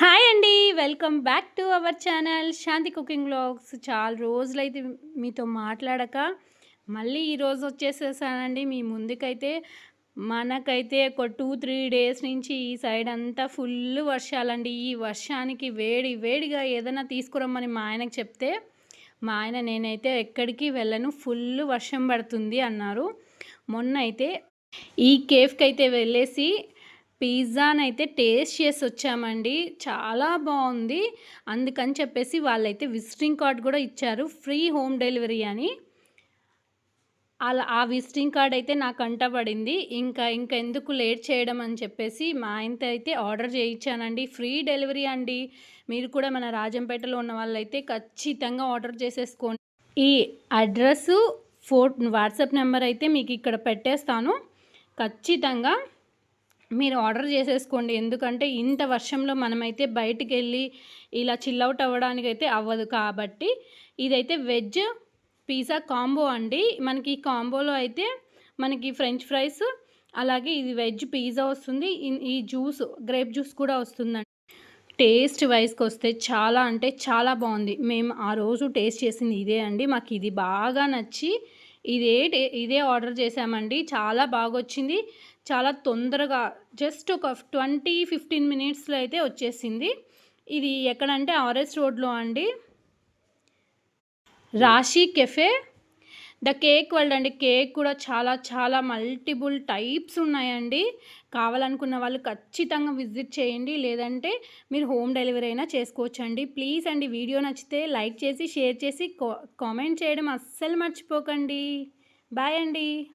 Hi అండి. Welcome back to our channel Shanti cooking blogs చాలా రోజులైతే మీతో మాట్లాడక మళ్ళీ ఈరోజు వచ్చేసేసానండి. మీ ముందుకైతే మనకైతే ఒక టూ త్రీ డేస్ నుంచి ఈ సైడ్ అంతా ఫుల్ వర్షాలండి. ఈ వర్షానికి వేడి వేడిగా ఏదైనా తీసుకురమ్మని మా ఆయనకు చెప్తే మా ఆయన నేనైతే ఎక్కడికి వెళ్ళను ఫుల్ వర్షం పడుతుంది అన్నారు. మొన్న అయితే ఈ కేఫ్కి అయితే వెళ్ళేసి పిజ్జాని అయితే టేస్ట్ చేసి వచ్చామండి చాలా బాగుంది అందుకని చెప్పేసి వాళ్ళైతే విజిటింగ్ కార్డ్ కూడా ఇచ్చారు. ఫ్రీ హోమ్ డెలివరీ అని. అలా ఆ విజిటింగ్ కార్డ్ అయితే నాకు అంటబడింది ఇంకా ఇంకా ఎందుకు లేట్ చేయడం అని చెప్పేసి మా ఆయనతో అయితే ఆర్డర్ చేయించానండి ఫ్రీ డెలివరీ అండి. మీరు కూడా మన రాజంపేటలో ఉన్న వాళ్ళైతే ఖచ్చితంగా ఆర్డర్ చేసేసుకోండి. ఈ అడ్రస్ ఫో వాట్సాప్ నెంబర్ అయితే మీకు ఇక్కడ పెట్టేస్తాను. ఖచ్చితంగా మీరు ఆర్డర్ చేసేసుకోండి. ఎందుకంటే ఇంత వర్షంలో మనమైతే బయటికి వెళ్ళి ఇలా చిల్అవుట్ అవ్వడానికి అయితే అవ్వదు. కాబట్టి ఇదైతే వెజ్ పిజ్జా కాంబో అండి. మనకి ఈ కాంబోలో అయితే మనకి ఫ్రెంచ్ ఫ్రైస్ అలాగే ఇది వెజ్ పిజ్జా వస్తుంది. ఈ జ్యూస్ గ్రేప్ జ్యూస్ కూడా వస్తుందండి. టేస్ట్ వైజ్కి వస్తే చాలా అంటే చాలా బాగుంది. మేము ఆ రోజు టేస్ట్ చేసింది ఇదే అండి. మాకు ఇది బాగా నచ్చి ఇదే ఇదే ఆర్డర్ చేసామండి. చాలా బాగా వచ్చింది చాలా తొందరగా జస్ట్ ఒక ట్వంటీ ఫిఫ్టీన్ మినిట్స్లో అయితే వచ్చేసింది. ఇది ఎక్కడంటే ఆర్ఎస్ రోడ్లో అండి. Raasi cafe. The cake world అండి. కేక్ కూడా చాలా చాలా మల్టిపుల్ టైప్స్ ఉన్నాయండి. కావాలనుకున్న వాళ్ళు ఖచ్చితంగా విజిట్ చేయండి. లేదంటే మీరు హోమ్ డెలివరీ అయినా చేసుకోవచ్చు అండి ప్లీజ్ అండి వీడియో నచ్చితే లైక్ చేసి షేర్ చేసి కామెంట్ చేయడం అస్సలు మర్చిపోకండి. బాయ్ అండి.